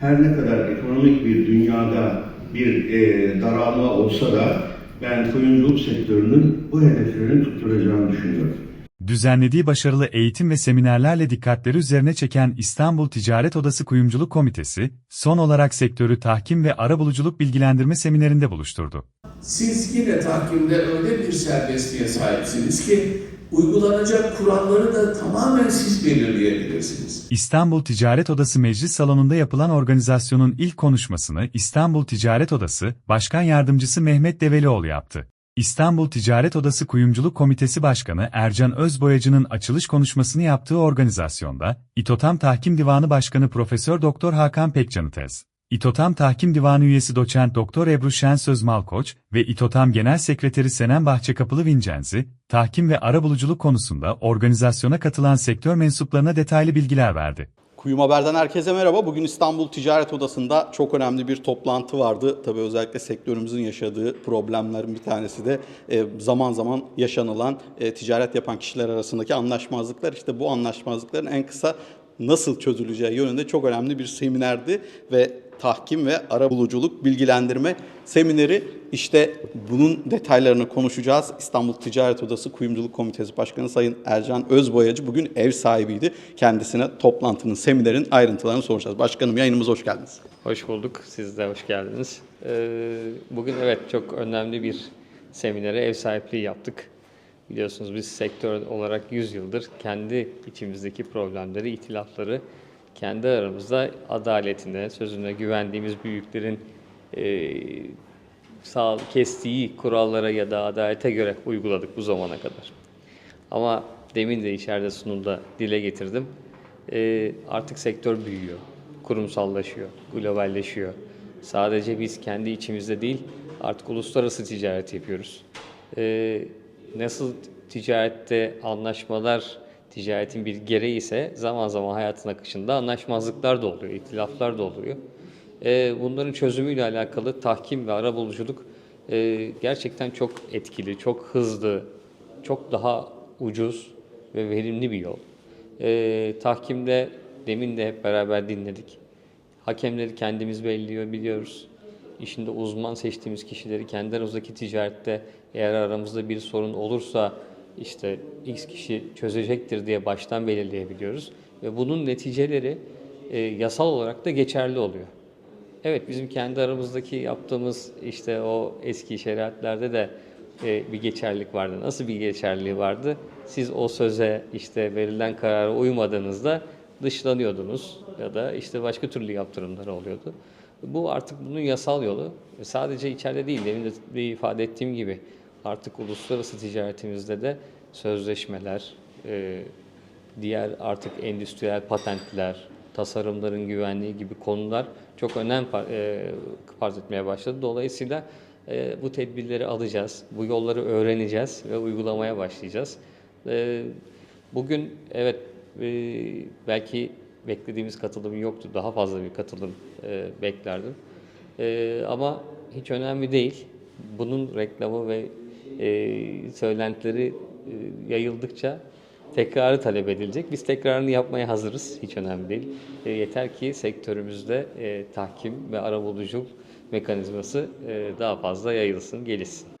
her ne kadar ekonomik bir dünyada bir e, daralma olsa da ben kuyumculuk sektörünün bu hedeflerini tutturacağını düşünüyorum. Düzenlediği başarılı eğitim ve seminerlerle dikkatleri üzerine çeken İstanbul Ticaret Odası Kuyumculuk Komitesi, son olarak sektörü tahkim ve arabuluculuk bilgilendirme seminerinde buluşturdu. Siz yine tahkimde öyle bir serbestliğe sahipsiniz ki uygulanacak kuralları da tamamen siz belirleyebilirsiniz. İstanbul Ticaret Odası Meclis Salonu'nda yapılan organizasyonun ilk konuşmasını İstanbul Ticaret Odası Başkan Yardımcısı Mehmet Develioğlu yaptı. İstanbul Ticaret Odası Kuyumculuk Komitesi Başkanı Ercan Özboyacı'nın açılış konuşmasını yaptığı organizasyonda, İTOTAM Tahkim Divanı Başkanı Profesör Doktor Hakan Pekcan'ı tez. İTOTAM Tahkim Divanı üyesi doçent Doktor Ebru Şensöz Malkoç ve İTOTAM Genel Sekreteri Senem Bahçekapılı Vincenzi, tahkim ve arabuluculuk konusunda organizasyona katılan sektör mensuplarına detaylı bilgiler verdi. Kuyum Haber'den herkese merhaba. Bugün İstanbul Ticaret Odası'nda çok önemli bir toplantı vardı. Tabii özellikle sektörümüzün yaşadığı problemlerin bir tanesi de e, zaman zaman yaşanılan e, ticaret yapan kişiler arasındaki anlaşmazlıklar. İşte bu anlaşmazlıkların en kısa nasıl çözüleceği yönünde çok önemli bir seminerdi ve tahkim ve arabuluculuk bilgilendirme semineri işte bunun detaylarını konuşacağız. İstanbul Ticaret Odası Kuyumculuk Komitesi Başkanı Sayın Ercan Özboyacı bugün ev sahibiydi. Kendisine toplantının, seminerin ayrıntılarını soracağız. Başkanım yayınımıza hoş geldiniz. Hoş bulduk. Siz de hoş geldiniz. Ee, Bugün evet çok önemli bir seminere ev sahipliği yaptık. Biliyorsunuz biz sektör olarak 100 yıldır kendi içimizdeki problemleri, itilafları kendi aramızda adaletine, sözüne güvendiğimiz büyüklerin e, sağ kestiği kurallara ya da adalete göre uyguladık bu zamana kadar. Ama demin de içeride sunumda dile getirdim. Ee, artık sektör büyüyor, kurumsallaşıyor, globalleşiyor. Sadece biz kendi içimizde değil, artık uluslararası ticaret yapıyoruz. Ee, nasıl ticarette anlaşmalar ticaretin bir gereği ise zaman zaman hayatın akışında anlaşmazlıklar da oluyor, itilaflar da oluyor. Ee, bunların çözümüyle alakalı tahkim ve arabuluculuk e, gerçekten çok etkili, çok hızlı, çok daha ucuz ve verimli bir yol. Ee, tahkimde demin de hep beraber dinledik. Hakemleri kendimiz belirliyor biliyoruz. İşinde uzman seçtiğimiz kişileri kendi aramızdaki ticarette eğer aramızda bir sorun olursa işte X kişi çözecektir diye baştan belirleyebiliyoruz. Ve bunun neticeleri e, yasal olarak da geçerli oluyor. Evet bizim kendi aramızdaki yaptığımız işte o eski şeriatlerde de e, bir geçerlilik vardı. Nasıl bir geçerliliği vardı? Siz o söze işte verilen karara uymadığınızda dışlanıyordunuz ya da işte başka türlü yaptırımlar oluyordu. Bu artık bunun yasal yolu. E, Sadece içeride değil, demin de bir ifade ettiğim gibi artık uluslararası ticaretimizde de sözleşmeler, e, diğer artık endüstriyel patentler, tasarımların güvenliği gibi konular çok önem e, farz etmeye başladı. Dolayısıyla bu tedbirleri alacağız, bu yolları öğreneceğiz ve uygulamaya başlayacağız. Bugün evet belki beklediğimiz katılım yoktu, daha fazla bir katılım e, beklerdim. E, ama hiç önemli değil. Bunun reklamı ve e, söylentileri e, yayıldıkça tekrarı talep edilecek. Biz tekrarını yapmaya hazırız. Hiç önemli değil. E, yeter ki sektörümüzde e, tahkim ve arabuluculuk mekanizması e, daha fazla yayılsın, gelişsin.